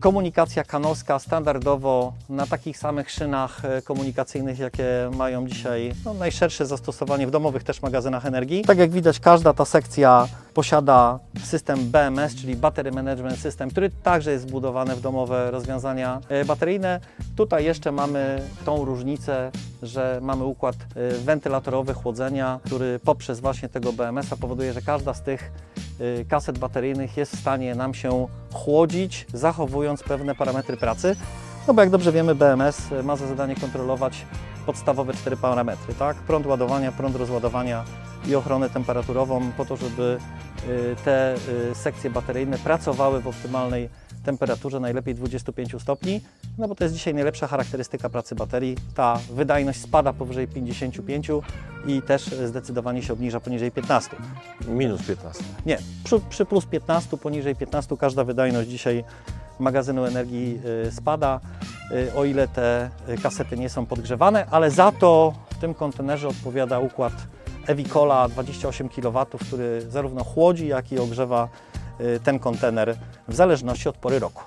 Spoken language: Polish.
Komunikacja kanowska standardowo na takich samych szynach e, komunikacyjnych, jakie mają dzisiaj no, najszersze zastosowanie w domowych też magazynach energii. Tak jak widać, każda ta sekcja posiada system BMS, czyli Battery Management System, który także jest zbudowany w domowe rozwiązania e, bateryjne. Tutaj jeszcze mamy tą różnicę, że mamy układ e, wentylatorowy chłodzenia, który poprzez właśnie tego BMS-a powoduje, że każda z tych kaset bateryjnych jest w stanie nam się chłodzić, zachowując pewne parametry pracy. No bo jak dobrze wiemy, BMS ma za zadanie kontrolować podstawowe cztery parametry, tak? Prąd ładowania, prąd rozładowania i ochronę temperaturową po to, żeby y, te y, sekcje bateryjne pracowały w optymalnej temperaturze, najlepiej 25 stopni, no bo to jest dzisiaj najlepsza charakterystyka pracy baterii. Ta wydajność spada powyżej 55 i też zdecydowanie się obniża poniżej 15. Minus 15. Nie, przy, przy plus 15, poniżej 15 każda wydajność dzisiaj magazynu energii y, spada, y, o ile te y, kasety nie są podgrzewane, ale za to w tym kontenerze odpowiada układ Evicola 28 kW, który zarówno chłodzi, jak i ogrzewa ten kontener w zależności od pory roku.